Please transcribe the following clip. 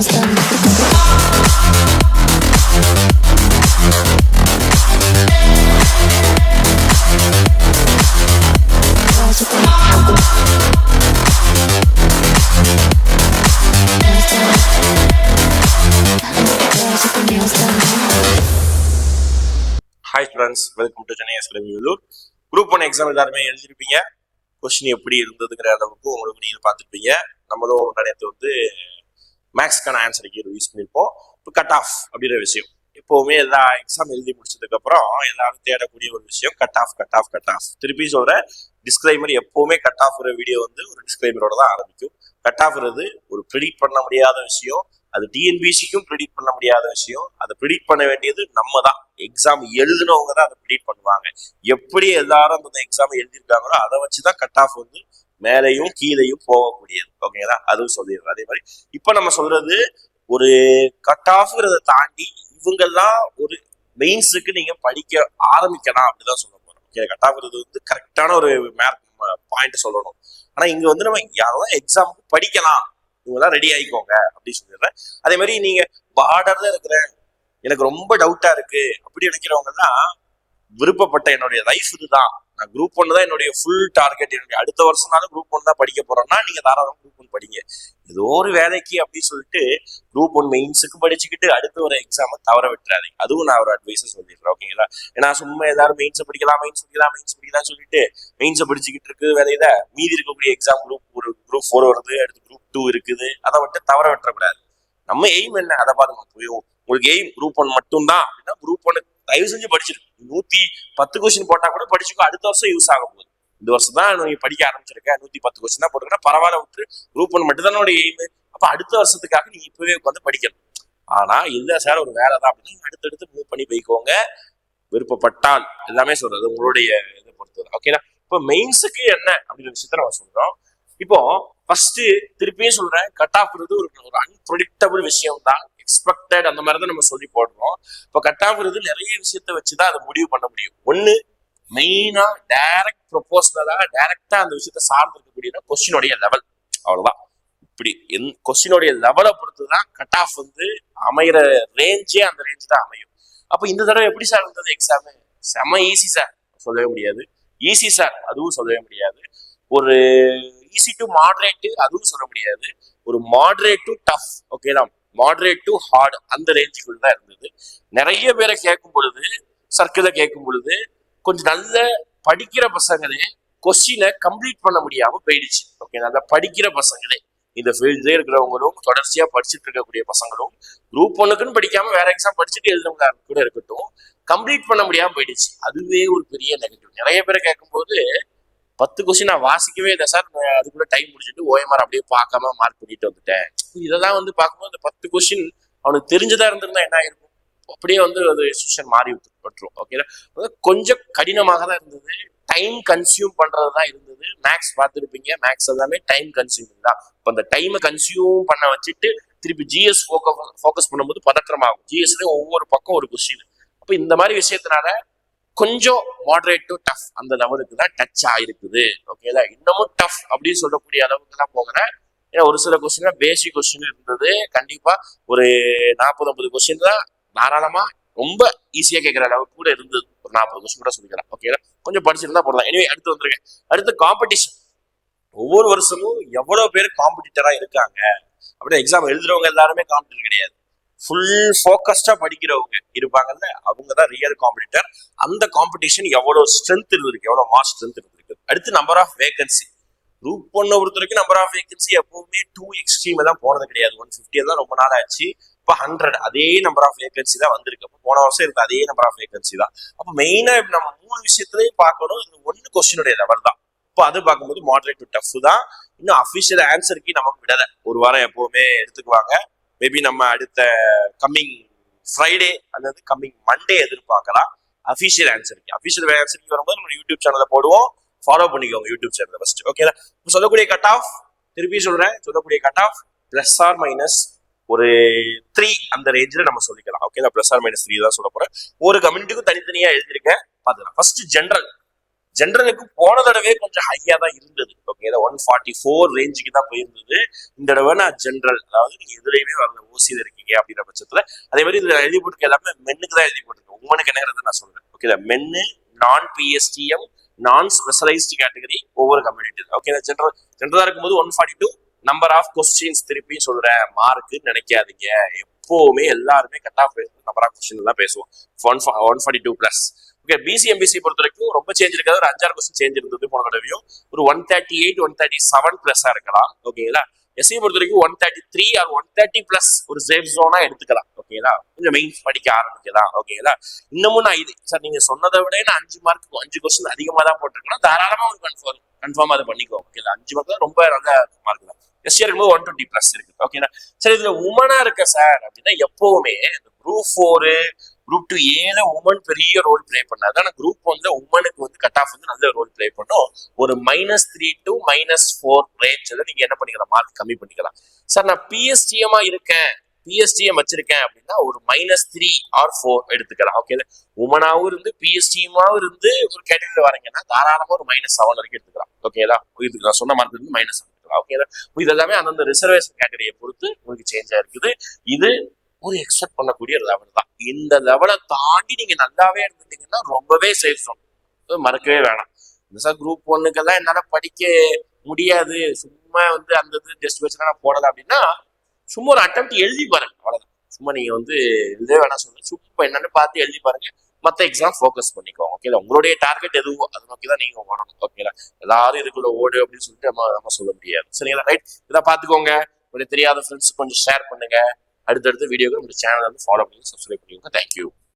Hi students welcome to Chennai எஸ்கலம் Vellore group one exam எல்லாருமே எழுதிருப்பீங்க. Question எப்படி இருந்ததுங்கிற அளவுக்கு உங்களுக்கு நீங்கள் பார்த்துருப்பீங்க. நம்மளும் நேரத்தை வந்து மேக்ஸ்க்கான ஆன்சருக்கு யூஸ் பண்ணியிருப்போம். இப்போ கட் ஆஃப் அப்படின்ற விஷயம். எப்போவுமே எல்லா எக்ஸாம் எழுதி முடிச்சதுக்கப்புறம் எல்லாரும் தேடக்கூடிய ஒரு விஷயம் cut off cut off cut off திருப்பி சொல்கிறேன் டிஸ்கிளைமர் எப்போவுமே கட் ஆஃப் வீடியோ வந்து ஒரு டிஸ்கிளைமரோட தான் ஆரம்பிக்கும். கட் ஆஃப்றது ஒரு ப்ரிடிக்ட் பண்ண முடியாத விஷயம். அது டிஎன்பிசிக்கும் ப்ரிடிக்ட் பண்ண முடியாத விஷயம். அதை ப்ரிடிக்ட் பண்ண வேண்டியது நம்ம தான். எக்ஸாம் எழுதினவங்க தான் அதை ப்ரிடிக்ட் பண்ணுவாங்க. எப்படி எல்லாரும் அந்த எக்ஸாம் எழுதியிருக்காங்களோ அதை வச்சு தான் கட் ஆஃப் வந்து மேலையும் கீழையும் போகக்கூடியது. ஓகேங்களா அதுவும் சொல்லிடுறோம் அதே மாதிரி. இப்போ நம்ம சொல்றது ஒரு கட் ஆஃப்ங்கிறத தாண்டி இவங்கெல்லாம் ஒரு மெயின்ஸுக்கு நீங்க படிக்க ஆரம்பிக்கலாம் அப்படிதான் சொல்ல போறோம். ஓகே கட் ஆஃப்ங்கிறது வந்து கரெக்டான ஒரு மேப் பாயிண்ட் சொல்லணும். ஆனா இங்க வந்து நம்ம யாரெல்லாம் எக்ஸாமுக்கு படிக்கலாம். இவங்கெல்லாம் ரெடி ஆயிக்கோங்க அப்படின்னு சொல்லிடுறேன். அதே மாதிரி நீங்க பார்டர்ல இருக்கிற எனக்கு ரொம்ப டவுட்டா இருக்கு அப்படி நினைக்கிறவங்க விருப்பப்பட்ட என்னுடைய லைஃப் இதுதான். நான் குரூப் ஒன்று தான் என்னுடைய ஃபுல் டார்கெட் என்னுடைய அடுத்த வருஷம்னாலும் குரூப் ஒன் தான் படிக்க போறேன்னா நீங்க தாராளம் குரூப் ஒன் படிங்க. ஏதோ ஒரு வேலைக்கு அப்படின்னு சொல்லிட்டு குரூப் ஒன் மெயின்ஸுக்கு படிச்சுக்கிட்டு அடுத்த ஒரு எக்ஸாமை தவற விட்டுறாதீங்க. அதுவும் நான் ஒரு அட்வைஸை சொல்லிடுறேன் ஓகேங்களா ஏன்னா சும்மா எல்லாரும் மெயின்ஸை படிக்கலாம் மெயின்ஸ் படிக்கலாம் மெயின்ஸ் படிக்கலாம் சொல்லிட்டு மெயின்ஸை படிச்சுக்கிட்டு இருக்கு வேலையில மீதி இருக்கக்கூடிய எக்ஸாம் குரூப் ஒரு குரூப் ஃபோர் வருது அடுத்து குரூப் டூ இருக்குது. அதை மட்டும் தவற விட்டுறக்கூடாது. நம்ம எய்ம் என்ன? அதை பாருங்க போய் உங்களுக்கு எய்ம் குரூப் ஒன் மட்டும் தான் அப்படின்னா குரூப் ஒன்னு தயவு செஞ்சு படிச்சிருக்கு நூத்தி பத்து கொஸ்டின் போட்டா கூட படிச்சுக்கோ அடுத்த வருஷம் யூஸ் ஆக போகுது இந்த வருஷம் தான் நீ படிக்க ஆரம்பிச்சிருக்க நூத்தி பத்து கொஸ்டின் தான் போட்டுக்கிறேன் பரவாயில்ல விட்டு குரூப் ஒன் மட்டும் தானே எய்மு அப்ப அடுத்த வருஷத்துக்காக நீ இப்பவே உட்காந்து படிக்கணும். ஆனா இல்ல சார் ஒரு வேலை தான் அப்படின்னா அடுத்தடுத்து மூவ் பண்ணி போய்க்கோங்க. விருப்பப்பட்டால் எல்லாமே சொல்றது உங்களுடைய இதை பொறுத்தது. ஓகேனா இப்போ மெயின்ஸுக்கு என்ன அப்படின்ற விஷயத்த நம்ம சொல்றோம். இப்போ ஃபர்ஸ்ட் திருப்பியும் சொல்றேன் கட் ஆஃப் ஒரு ஒரு அன்பிரடிக்டபிள் விஷயம் தான் எக்ஸ்பெக்டட் அந்த மாதிரி தான் நம்ம சொல்லி போடுறோம். இப்போ கட் ஆஃப் நிறைய விஷயத்த வச்சுதான் அதை முடிவு பண்ண முடியும். ஒன்று மெயினாக டைரக்ட் ப்ரொபோசலா டைரக்டாக அந்த விஷயத்த சார்ந்து இருக்கக்கூடிய கொஸ்டினுடைய லெவல் அவ்வளோதான் இப்படி என் கொஸ்டினுடைய லெவலை பொறுத்து தான் கட் ஆஃப் வந்து அமைகிற ரேஞ்சே அந்த ரேஞ்ச் தான் அமையும். அப்போ இந்த தடவை எப்படி சார் இருந்தது எக்ஸாமு செம ஈஸி சார் சொல்லவே முடியாது. ஈஸி சார் அதுவும் சொல்லவே முடியாது. ஒரு ஈஸி டு மாடரேட்டு அதுவும் சொல்ல முடியாது. ஒரு மாடரேட் டு டஃப் ஓகேடா மாடரேட் டு ஹார்ட் அந்த ரேஞ்சுக்குள்ள தான் இருந்தது. நிறைய பேரை கேட்கும் பொழுது சர்க்கிளை கேட்கும் பொழுது கொஞ்சம் நல்ல படிக்கிற பசங்களே கொஸ்டினை கம்ப்ளீட் பண்ண முடியாம போயிடுச்சு. ஓகே நல்லா படிக்கிற பசங்களே இந்த ஃபீல்ட்லேயே இருக்கிறவங்களும் தொடர்ச்சியா படிச்சுட்டு இருக்கக்கூடிய பசங்களும் குரூப் ஒன்னுக்குன்னு படிக்காம வேற எக்ஸாம் படிச்சுட்டு எழுதுறவங்க கூட இருக்கட்டும் கம்ப்ளீட் பண்ண முடியாம போயிடுச்சு. அதுவே ஒரு பெரிய நெகட்டிவ் நிறைய பேரை கேட்கும்போது பத்து கொஸ்டின் நான் வாசிக்கவே இல்லை சார் நான் அதுக்குள்ள டைம் முடிச்சுட்டு ஓஎம்ஆர் அப்படியே பார்க்காம மார்க் பண்ணிட்டு வந்துட்டேன். இதெல்லாம் வந்து பார்க்கும்போது இந்த பத்து கொஸ்டின் அவனுக்கு தெரிஞ்சதா இருந்திருந்தா என்ன ஆயிருக்கும்? அப்படியே வந்து அது சுச்சுவேஷன் மாறி விட்டுரும். ஓகேங்களா கொஞ்சம் கடினமாக தான் இருந்தது. டைம் கன்சியூம் பண்றது தான் இருந்தது. மேக்ஸ் பார்த்துருப்பீங்க. மேக்ஸ் எல்லாமே டைம் கன்சியூமிங் தான். இப்போ அந்த டைமை கன்சியூம் பண்ண வச்சுட்டு திருப்பி ஜிஎஸ் ஃபோக்கஸ் பண்ணும்போது பதற்றமாகும். ஜிஎஸ்லேயும் ஒவ்வொரு பக்கம் ஒரு கொஸ்டின் அப்போ இந்த மாதிரி விஷயத்தினால கொஞ்சம் மாடரேட் டு டஃப் அந்த லெவலுக்கு தான் டச் ஆயிருக்குது. ஓகேங்களா இன்னமும் டஃப் அப்படின்னு சொல்லக்கூடிய அளவுக்கு தான் போகிறேன் ஏன்னா ஒரு சில கொஸ்டின் பேசிக் கொஸ்டின் இருந்தது. கண்டிப்பா ஒரு நாற்பது ஐம்பது கொஸ்டின் தான் தாராளமா ரொம்ப ஈஸியா கேட்கிற அளவுக்கு கூட இருந்தது. ஒரு நாற்பது கொஸ்டின் கூட சொல்லிக்கலாம். ஓகேங்களா கொஞ்சம் படிச்சிருந்தா போடலாம். எனவே அடுத்து வந்திருக்கேன். அடுத்து காம்படிஷன் ஒவ்வொரு வருஷமும் எவ்வளவு பேர் காம்படிட்டரா இருக்காங்க? அப்படியே எக்ஸாம் எழுதுறவங்க எல்லாருமே காம்படிட்டர் கிடையாது. ஃபுல் ஃபோக்கஸ்டா படிக்கிறவங்க இருப்பாங்கல்ல அவங்க தான் ரியல் காம்படிட்டர் அந்த காம்படிஷன் எவ்வளவு ஸ்ட்ரென்த் இருந்திருக்கு எவ்வளவு மாஸ் ஸ்ட்ரென்த் இருந்திருக்கு. அடுத்து நம்பர் ஆஃப் வேகன்சி குரூப் ஒன்னை பொறுத்த வரைக்கும் நம்பர் ஆஃப் வேகன்சி எப்பவுமே டூ எக்ஸ்ட்ரீம் தான் போனது கிடையாது. ஒன் ஃபிஃப்டி தான் ரொம்ப நாள் ஆச்சு. இப்போ ஹண்ட்ரட் அதே நம்பர் ஆஃப் வேகன்சி தான் வந்திருக்கு. அப்போ போன வருஷம் இருந்த அதே நம்பர் ஆஃப் வேகன்சி தான். அப்போ மெயினா இப்போ நம்ம மூணு விஷயத்துலையும் பார்க்கணும். இது ஒன்னு கொஸ்டினுடைய லெவல் தான். இப்போ அது பார்க்கும்போது மாடரேட் டு டஃப் தான். இன்னும் அஃபிஷியல் ஆன்சருக்கு நமக்கு விடலை. ஒரு வாரம் எப்பவுமே எடுத்துக்குவாங்க. மேபி நம்ம அடுத்த கம்மிங் ஃப்ரைடே அல்லது கம்மிங் மண்டே எதிர்பார்க்கலாம். அஃபிஷியல் ஆன்சருக்கு அஃபிஷியல் ஆன்சருக்கு வரும்போது நம்ம யூடியூப் சேனலை போடுவோம். ஃபாலோ பண்ணிக்கோங்க யூடியூப் சேனல் ஃபர்ஸ்ட் ஓகேங்களா இப்போ சொல்லக்கூடிய கட் ஆஃப் திருப்பி சொல்றேன். சொல்லக்கூடிய cut off plus or minus ஒரு த்ரீ அந்த ரேஞ்சில் நம்ம சொல்லிக்கலாம். Okay plus plus or minus three தான் சொல்ல போறேன். ஒரு கம்யூனிட்டிக்கும் தனித்தனியாக எழுதிருக்கேன் பார்த்துக்கலாம். ஃபர்ஸ்ட் ஜென்ரல் ஜென்ரலுக்கு போன தடவை கொஞ்சம் ஹையாக தான் இருந்தது. ஓகே ஒன் ஃபார்ட்டி ஃபோர் ரேஞ்சுக்கு தான் போயிருந்தது. இந்த தடவை நான் ஜென்ரல் அதாவது நீங்க எதுலையுமே வரல ஓசியில் இருக்கீங்க அப்படின்ற பட்சத்துல. அதே மாதிரி இதுல எழுதி போட்டுக்க எல்லாமே மென்னுக்கு தான் எழுதி போட்டுருக்கு உமனுக்கு என்னங்கிறத நான் சொல்றேன். ஓகே மென்னு நான் பிஎஸ்டிஎம் நான் ஸ்பெஷலைஸ்டு கேட்டகரி ஒவ்வொரு கம்யூனிட்டி ஓகே ஜென்ரல் ஜென்ரலா இருக்கும்போது one forty two number of questions திருப்பி சொல்றேன். மார்க் நினைக்காதீங்க. எப்பவுமே எல்லாருமே cut off number of question தான் பேசுவோம். One one forty two plus okay BC MBC பொறுத்த வரைக்கும் ரொம்ப சேஞ்ச் இருக்காது. ஒரு அஞ்சாறு கொஸ்டின் சேஞ்ச் இருந்தது போன தடவையும். ஒரு one thirty eight one thirty seven பிளஸ்ஸா இருக்கலாம். ஓகேங்களா எஸ்சி பொறுத்த வரைக்கும் one thirty three or one thirty plus ஒரு சேஃப் ஜோனா எடுத்துக்கலாம். ஓகேங்களா கொஞ்சம் மெயின்ஸ் படிக்க ஆரம்பிக்கலாம். ஓகேங்களா இன்னமும் நான் இது சார் நீங்க சொன்னதை விட நான் அஞ்சு மார்க் அஞ்சு கொஸ்டின் அதிகமா தான் போட்டிருக்கேன்? தாராளமா ஒரு கன்ஃபார்ம் கன்ஃபார்ம் அதை பண்ணிக்கோ. ஓகேங்களா அஞ்சு மார்க் தான் ரொம்ப நல்ல மார்க் தான். எஸ்சி இருக்கும்போது ஒன் டுவெண்ட்டி பிளஸ் இருக்கு. ஓகேங்களா சரி இதுல உமனா இருக்க சார் அப்படின்னா எப்பவுமே இந்த குரூப் ஃபோரு குரூப் டூ ஏல உமன் பெரிய ரோல் ப்ளே பண்ணாது ஆனா குரூப் வந்து உமனுக்கு வந்து கட் ஆஃப் வந்து நல்ல ரோல் ப்ளே பண்ணும். ஒரு minus three to minus four ரேஞ்சில் நீங்க என்ன பண்ணிக்கலாம்? மார்க் கம்மி பண்ணிக்கலாம். சார் நான் பிஎஸ்டிஎம்மா இருக்கேன். பிஎஸ்டிஎம் வச்சிருக்கேன் அப்படின்னா ஒரு மைனஸ் த்ரீ ஆர் ஃபோர் எடுத்துக்கலாம். ஓகே உமனாவும் இருந்து பிஎஸ்டிஎமாவும் இருந்து ஒரு கேட்டகரியில் வரீங்கன்னா தாராளமாக ஒரு மைனஸ் செவன் வரைக்கும் எடுத்துக்கலாம். ஓகேதா இதுக்கு நான் சொன்ன மார்க் இருந்து மைனஸ் எடுத்துக்கலாம். ஓகேதா இது எல்லாமே அந்தந்த ரிசர்வேஷன் கேட்டகரியை பொறுத்து உங்களுக்கு சேஞ்சாக இருக்குது. இது ஒரு எக்ஸப்ட் பண்ணக்கூடிய லெவல் தான். இந்த லெவலை தாண்டி நீங்க நல்லாவே இருந்துட்டீங்கன்னா ரொம்பவே சேஃப் zone. மறக்கவே வேணாம். இந்த சார் குரூப் ஒன்னுக்கெல்லாம் என்னால படிக்க முடியாது. சும்மா வந்து அந்த இது டெஸ்ட் வச்சு நான் போடல அப்படின்னா சும்மா ஒரு அட்டம் எழுதி பாருங்க. அவ்வளவுதான். சும்மா நீங்க வந்து எழுதவே வேணாம் சொல்லுங்க. சும்மா என்னன்னு பார்த்து எழுதி பாருங்க. மற்ற எக்ஸாம் ஃபோக்கஸ் பண்ணிக்கோங்க ஓகே உங்களுடைய டார்கெட் எதுவோ அதை நோக்கி தான் நீங்க ஓடணும். ஓகேங்களா எல்லாரும் இதுக்குள்ள ஓடு அப்படின்னு சொல்லிட்டு நம்ம நம்ம சொல்ல முடியாது. சரிங்களா? ரைட் இதை பார்த்துக்கோங்க. உங்களுக்கு தெரியாத ஃப்ரெண்ட்ஸ் கொஞ்சம் ஷேர் பண்ணுங்க. அடுத்தடுத்த வீடியோக்கு நம்ம சேனலை வந்து ஃபாலோ பண்ணி சப்ஸ்கிரைப் பண்ணிக்கோங்க. தேங்க்யூ